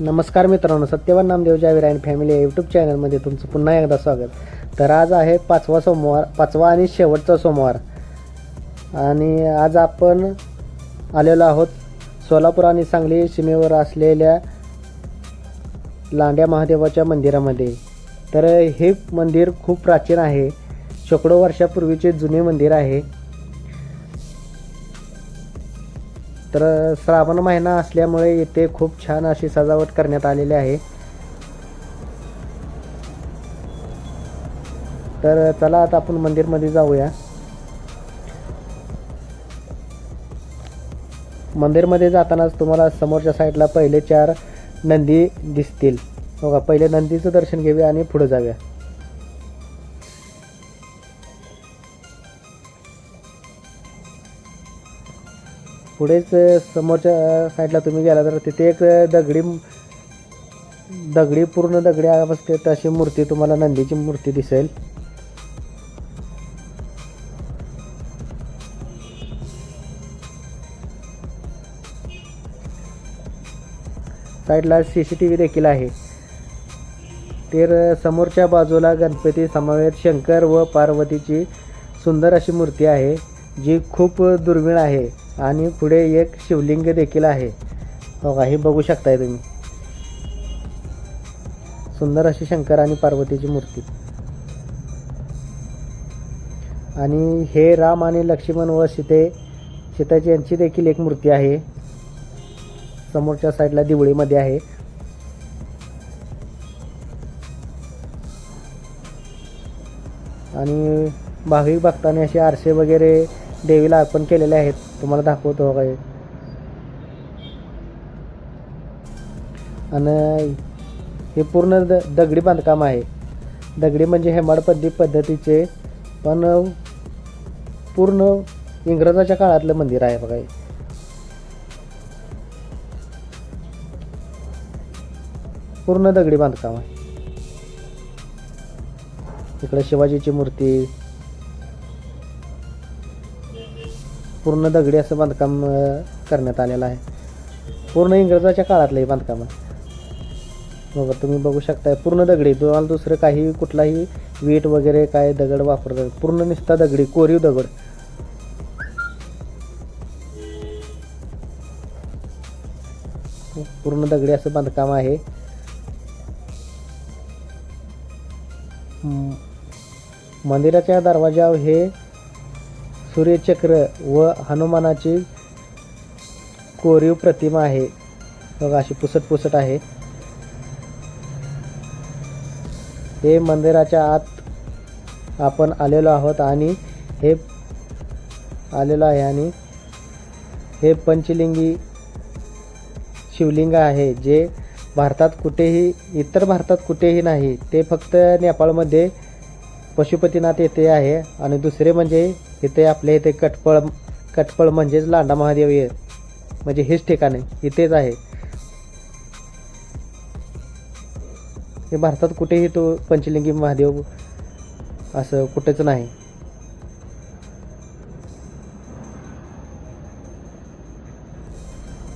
नमस्कार मित्रांनो Satyavan Namdev Javir and family या यूट्यूब चॅनलमध्ये तुमचं पुन्हा एकदा स्वागत. तर आज आहे पाचवा सोमवार पाचवा आणि शेवटचा सोमवार. आणि आज आपण आलेलो आहोत सोलापूर आणि सांगली सीमेवर असलेल्या लांड्या महादेवाच्या मंदिरामध्ये. तर हे मंदिर खूप प्राचीन आहे. शेकडो वर्षापूर्वीचे जुने मंदिर आहे. तर श्रावण महिना असल्यामुळे इथे खूप छान अशी सजावट करण्यात आलेली आहे. तर चला आता आपण मंदिरमध्ये जाऊया. मंदिरमध्ये जातानाच तुम्हाला समोरच्या साईडला पहिले चार नंदी दिसतील. बघा पहिले नंदीचं दर्शन घेऊया आणि पुढे जाऊया. पुढेच समोरच्या साईडला तुम्ही गेला तर तिथे एक दगडी दगडी पूर्ण दगडी अवस्थेत अशी मूर्ती तुम्हाला नंदीची मूर्ती दिसेल. साईडला सी सी टी व्ही देखील आहे. तर समोरच्या बाजूला गणपती समवेत शंकर व पार्वतीची सुंदर अशी मूर्ती आहे जी खूप दुर्मिळ आहे. आणि पुढे एक शिवलिंग देखील आहे. बघा हे बघू शकताय तुम्ही. सुंदर अशी शंकर आणि पार्वतीची मूर्ती. आणि हे राम आणि लक्ष्मण व सीते सीताची यांची देखील एक मूर्ती आहे. समोरच्या साईडला दिवळीमध्ये आहे. आणि भाविक भक्तांनी असे आरसे वगैरे देवीला अर्पण केलेले आहेत. तुम्हाला दाखवतो काय. आणि हे पूर्ण द दगडी बांधकाम आहे. दगडी म्हणजे हेमाडपद्धी पद्धतीचे पण पूर्ण इंग्रजाच्या काळातलं मंदिर आहे बघा हे. पूर्ण दगडी बांधकाम आहे. इकडे शिवाजीची मूर्ती पूर्ण दगडी असं बांधकाम करण्यात आलेलं आहे. पूर्ण इंग्रजाच्या काळातलं हे बांधकाम आहे. बघा तुम्ही बघू शकताय पूर्ण दगडी तुम्हाला दुसरं काही कुठलाही वीट वगैरे काय दगड वापरतात पूर्ण निसता दगडी कोरीव दगड. पूर्ण दगडी असं बांधकाम आहे. मंदिराच्या दरवाजावर हे सूर्यचक्र व हनुमानाची कोरीव प्रतिमा आहे. बघा अशी पुसट पुसट आहे. हे मंदिराच्या आत आपण आलेलो आहोत आणि हे आलेलो आहे आणि हे पंचलिंगी शिवलिंग आहे जे भारतात कुठेही इतर भारतात कुठेही नाही. ते फक्त नेपाळमध्ये पशुपतीनाथ येथे आहे आणि दुसरे म्हणजे इथे आपल्या इथे कटपळ कटपळ म्हणजेच लांडा महादेव आहे म्हणजे हेच ठिकाण आहे. इथेच आहे. हे भारतात कुठेही तो पंचलिंगी महादेव असं कुठेच नाही.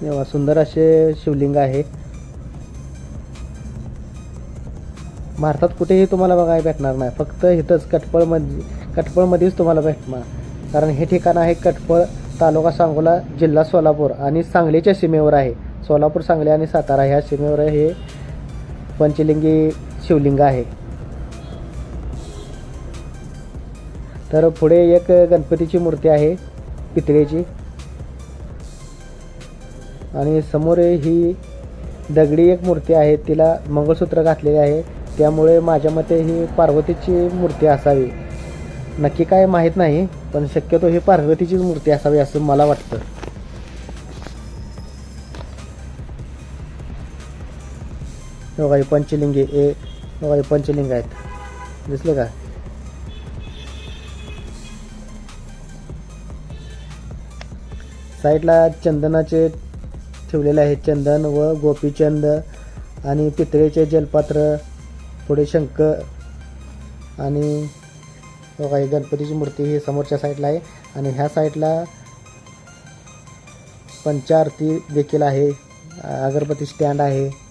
तेव्हा सुंदर असे शिवलिंग आहे. भारतात कुठेही तुम्हाला बघायला भेटणार नाही. फक्त इथंच कटपळमध्ये कटपळमध्येच तुम्हाला भेटणार. कारण हे ठिकाण आहे कटपळ तालुका सांगोला जिल्हा सोलापूर आणि सांगलीच्या सीमेवर आहे. सोलापूर सांगली आणि सातारा ह्या सीमेवर हे पंचलिंगी शिवलिंग आहे. तर पुढे एक गणपतीची मूर्ती आहे पितळेची. आणि समोर ही दगडी एक मूर्ती आहे तिला मंगळसूत्र घातलेले आहे. त्यामुळे माझ्या मते ही पार्वतीची मूर्ती असावी. नक्की काय माहीत नाही. पण शक्यतो ही पार्वतीचीच मूर्ती असावी असं मला वाटतं. बघा हे पंचलिंगी ए बघा हे पंचलिंग आहेत. दिसलं का? साईडला चंदनाचे ठेवलेले आहेत चंदन व गोपीचंद आणि पितळेचे जलपात्र पुढे शंख आणि बघा ही गणपतीची मूर्ती ही समोरच्या साईडला आहे. आणि ह्या साईडला पंचारती देखील आहे. अगरबत्ती स्टँड आहे.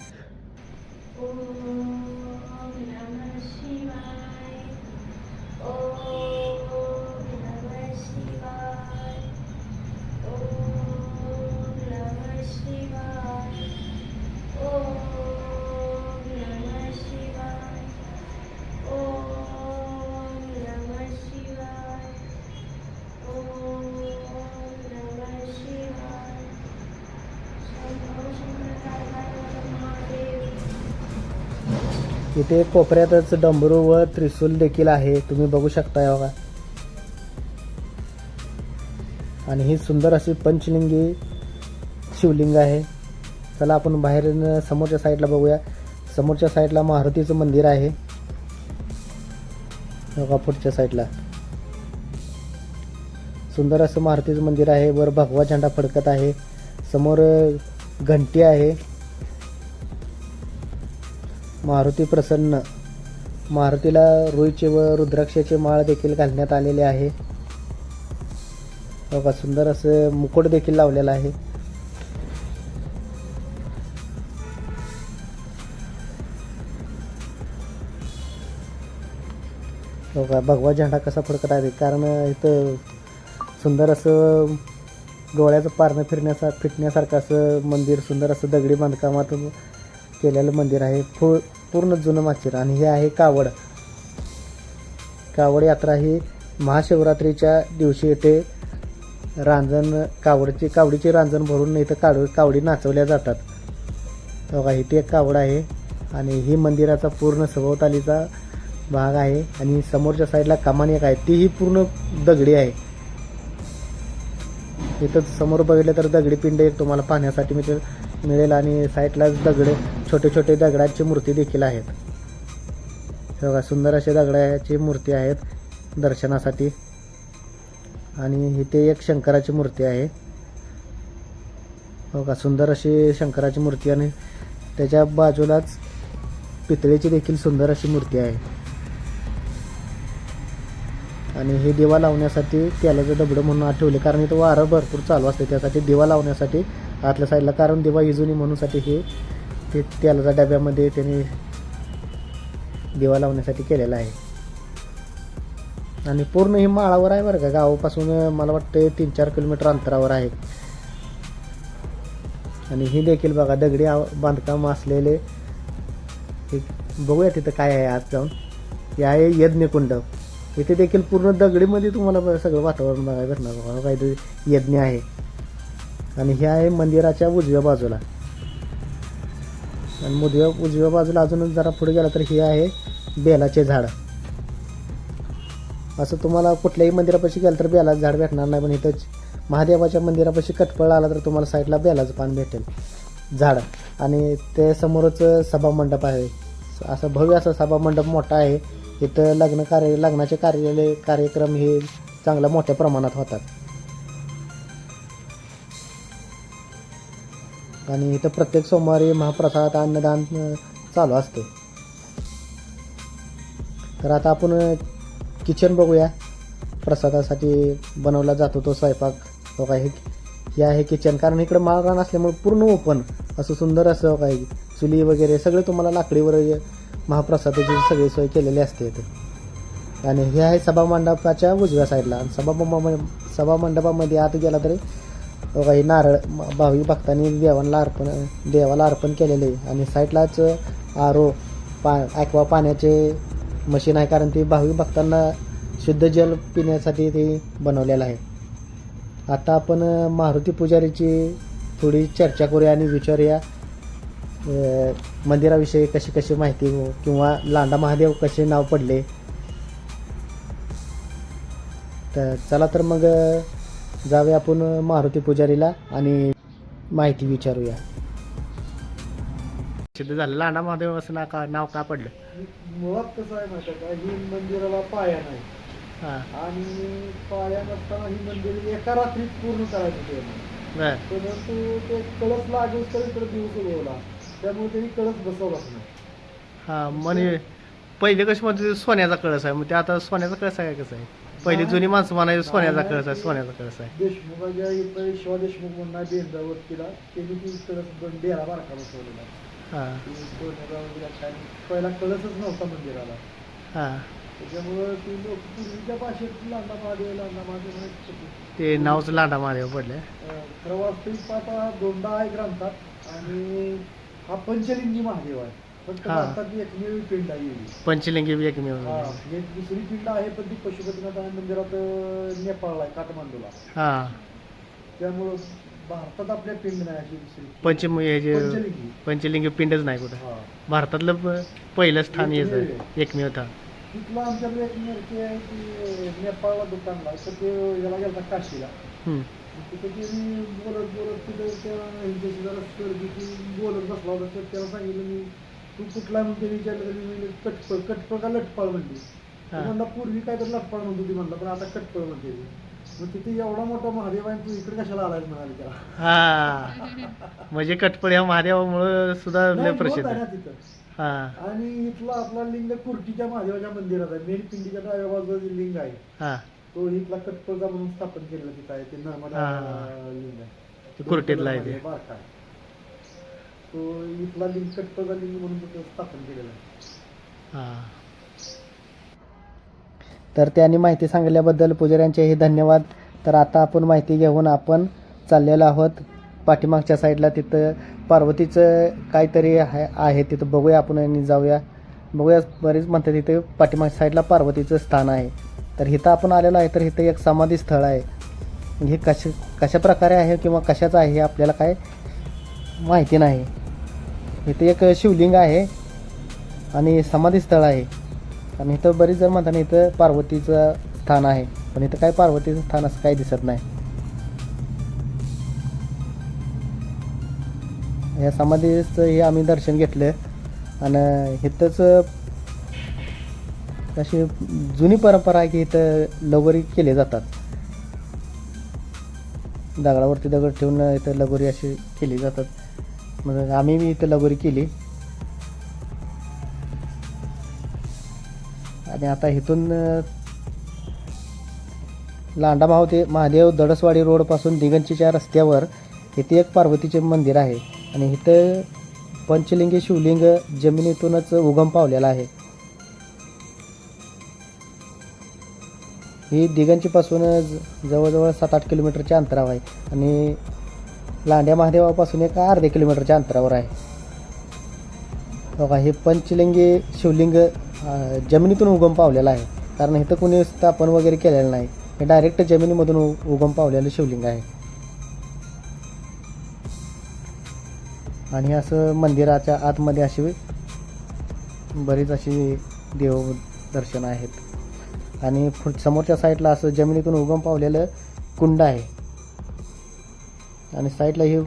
इथे कोपऱ्यातच डंबरू व त्रिशूल देखील आहे. तुम्ही बघू शकताय बघा. आणि ही सुंदर अशी पंचलिंगी शिवलिंग आहे. चला आपण बाहेर समोरच्या साईडला बघूया. समोरच्या साईडला मारुतीचं मंदिर आहे. बघा पुढच्या साईडला. सुंदर असं मारुतीचं मंदिर आहे. वर भगवा झेंडा फडकत आहे. समोर घंटी आहे. मारुती प्रसन्न. मारुतीला रुईचे व रुद्राक्षाचे माळ देखील घालण्यात आलेले आहे. बघा सुंदर असं मुकुट देखील लावलेलं आहे. बघा भगवा झेंडा कसा फडकत आहे. कारण इथं सुंदर असं डोळ्याचं पारणं फिरण्यासा फिटण्यासारखं असं मंदिर सुंदर असं दगडी बांधकामातून केलेलं मंदिर आहे. फु पूर्ण जुनं माचीर. आणि हे आहे कावड. कावड यात्रा ही महाशिवरात्रीच्या दिवशी येथे रांजण कावडची कावडीची रांजण भरून इथं कावड कावडी नाचवल्या जातात. बघा इथे एक कावड आहे आणि ही मंदिराचा पूर्ण सभोवतालीचा भाग आहे आणि समोरच्या साईडला कमान एक आहे. तीही पूर्ण दगडी आहे. इथं समोर बघितलं तर दगडी पिंड एक तुम्हाला पाहण्यासाठी मिळेल मिळेल आणि साईडलाच दगड छोटे छोटे दगडांची मूर्ती देखील आहेत. हे बघा सुंदर असे दगडाची मूर्ती आहेत दर्शनासाठी. आणि इथे एक शंकराची मूर्ती आहे. हो का सुंदर अशी शंकराची मूर्ती आणि त्याच्या बाजूलाच पितळेची देखील सुंदर अशी मूर्ती आहे. आणि हे दिवा लावण्यासाठी तेलाचं दगडं म्हणून आत ठेवले कारण इथं वारं भरपूर चालू असते त्यासाठी दिवा लावण्यासाठी आतल्या साईडला कारण दिवा इजूनी म्हणूनसाठी हे ते तेलाच्या डब्यामध्ये त्याने दिवा लावण्यासाठी केलेला आहे. आणि पूर्ण ही माळावर आहे बरं का. गावापासून मला वाटतं तीन चार किलोमीटर अंतरावर आहे. आणि ही देखील बघा दगडी बांधकाम असलेले हे बघूया तिथं काय आहे आज जाऊन. हे आहे यज्ञकुंड. इथे देखील पूर्ण दगडीमध्ये तुम्हाला सगळं वातावरण बघायला भेटणार. बघा काहीतरी यज्ञ आहे. आणि हे आहे मंदिराच्या उजव्या बाजूला. आणि उजव्या उजव्या बाजूला अजूनच जरा पुढे गेला तर हे आहे बेलाचे झाड. असं तुम्हाला कुठल्याही मंदिरापाशी गेलं तर बेलाचं झाड भेटणार नाही पण इथं महादेवाच्या मंदिरापाशी कटपळ आला तर तुम्हाला साईडला बेलाचं पान भेटेल झाड. आणि ते समोरच सभा मंडप आहे. असं भव्य असा सभा मंडप मोठा आहे. इथं लग्न कार्य लग्नाचे कार्यालय कार्यक्रम हे चांगल्या मोठ्या प्रमाणात होतात. आणि इथं प्रत्येक सोमवारी महाप्रसाद अन्नदान चालू असते. तर आता आपण किचन बघूया. प्रसादासाठी बनवला जातो तो स्वयंपाक. तो काही हे आहे किचन कारण इकडं माळरान असल्यामुळे पूर्ण ओपन असं सुंदर असं काही चुली वगैरे सगळे तुम्हाला लाकडीवर महाप्रसादाची सगळी सोय केलेली असते आणि हे आहे सभामंडपाच्या उजव्या साईडला आणि सभा सभामंडपामध्ये सभा मंडपामध्ये आत गेला तरी काही नारळ भावी भक्तांनी देवांना अर्पण देवाला अर्पण केलेलं आहे. आणि साईडलाच आरो पा ॲक्वा पाण्याचे मशीन आहे कारण ते भावी भक्तांना शुद्ध जल पिण्यासाठी ते बनवलेलं आहे. आता आपण मारुती पुजारीची थोडी चर्चा करूया आणि विचारूया मंदिराविषयी कशी कशी माहिती हो किंवा लांडा महादेव कसे नाव पडले. तर चला तर मग जाऊया आपण मारुती पुजारीला आणि माहिती विचारूया. सिद्ध झालं. लांडा महादेव असं ना का नाव का पडलं? मुळात कसं आहे माहिती का? ही मंदिराला पाया नाही. हां. आणि पाया नसताना ही मंदिर एका रात्रीत पूर्ण करायचं बर. परंतु ते कळस लागेल तर इकडे दिवस उगवला. त्यामुळे त्यांनी कळस बसवलाच नाही. हां म्हणे पहिले कशी म्हणते सोन्याचा कळस आहे. मग ते आता सोन्याचा कळस आहे का कसं आहे? पहिली जुनी माणसं म्हणायची सोन्याचा कळस आहे सोन्याचा कळस आहे. देशमुखाच्या इथं शिवा देशमुख म्हणून केला. त्यांनी ती कळस दोन डेरा बारका बसवलेला हां. ती सोन्याचा वगैरे असा आणि पहिला कळसच नव्हता मंदिराला. हां. त्याच्यामुळं ती लोक पूर्वीच्या भाषेत लांडा महादेव लांडा महादेव म्हणत होते. ते नावच लांडा महादेव पडले अं, खरं वास्तविक पाहता दोनदा आहे ग्रंथात. आणि हा पंचलिंगी महादेव आहे. फक्त हा. एकमेव पिंड आहे ही. पंचलिंगी बी एकमेव हा, एक दुसरी पिंड आहे पण ती पशुपतीनाथ मंदिरात अं, नेपाळला आहे काठमांडूला हां त्यामुळं भारतात आपल्या पिंड नाही अशी दुसरी पंचम हे जे पंचलिंगी पंचलिंगी पिंडच नाही कुठं हा. भारतातलं प- पहिलं स्थान आहे. एकमेव था तिथलं आमच्याकडे एक मूर्ती आहे की नेपाळला दुकानला तर ते याला गेला काशीला हम्म. तिथे ते मी बोलत बोलत तिथे त्या ह्यांच्याशी जरा की बोलत बसला होता तर त्याला सांगितलं मी तू कुठला म्हणते विचारलं तर मी म्हणलं, कटपळ कटपळ का लटपळ म्हणली हा. म्हणला पूर्वी काय तर लटपळ म्हणतो ती म्हणलं पण आता कटपळ म्हणते ती. मग तिथे एवढा मोठा महादेव आहे तू इकडे कशाला आलाय म्हणाले त्याला हा म्हणजे कटपळ ह्या महादेवामुळं सुद्धा लय नाही, प्रसिद्ध आहे आहे ना तिथं हा आणि इथला आपला लिंग कुर्टीच्या महादेवाच्या मंदिरात आहे मेन पिंडीच्या डाव्या बाजूला जे लिंग आहे हा तो इथला कटपळचा म्हणून स्थापन केलेला तिथं आहे ते नर्मदा हा. लिंग आहे कुर्टीतलं आहे ते. बारका आहे. तो इथला लिंक कटपळचा लिंग म्हणून स्थापन केलेला आहे. तर त्यांनी माहिती सांगितल्याबद्दल पुजाऱ्यांचे हे धन्यवाद. तर आता आपण माहिती घेऊन आपण चाललेलो आहोत. पाठीमागच्या साईडला तिथं पार्वतीचं काहीतरी आहे आहे तिथं बघूया आपण आणि जाऊया. बघूया बरेच म्हणतात तिथे पाठीमागच्या साईडला पार्वतीचं स्थान आहे. तर इथं आपण आलेलो आहे तर इथं एक समाधी स्थळ आहे. हे कश कशा प्रकारे आहे किंवा कशाचं आहे हे आपल्याला काय माहिती नाही. इथं एक शिवलिंग आहे आणि समाधी स्थळ आहे. आणि इथं बरीच जण म्हणताना इथं पार्वतीचं स्थान आहे. पण इथं काय पार्वतीचं स्थान असं काही दिसत नाही. या समाधीचं हे आम्ही दर्शन घेतलं. आणि इथंच अशी जुनी परंपरा आहे की इथं लगोरी केले जातात. दगडावरती दगड ठेवून इथं लगोरी अशी केली जातात. मग आम्ही मी इथं लगोरी केली. आणि आता इथून लांडा भाव ते महादेव दडसवाडी रोडपासून दिगंचीच्या रस्त्यावर इथे एक पार्वतीचे मंदिर आहे. आणि इथं पंचलिंगी शिवलिंग जमिनीतूनच उगम पावलेला आहे. ही दिगंचीपासून ज- जवळजवळ सात आठ किलोमीटरच्या अंतरावर आहे. आणि लांड्या महादेवापासून एक अर्ध्या किलोमीटरच्या अंतरावर आहे. बघा हे पंचलिंगी शिवलिंग जमिनीतून उगम पावलेलं आहे. कारण इथं कोणी स्थापन वगैरे केलेलं नाही. हे डायरेक्ट जमिनीमधून उगम पावलेलं शिवलिंग आहे. आणि असं मंदिराच्या आतमध्ये अशी बरीच अशी देवदर्शन आहेत. आणि समोरच्या साईडला असं जमिनीतून उगम पावलेलं कुंड आहे. आणि साईडला हे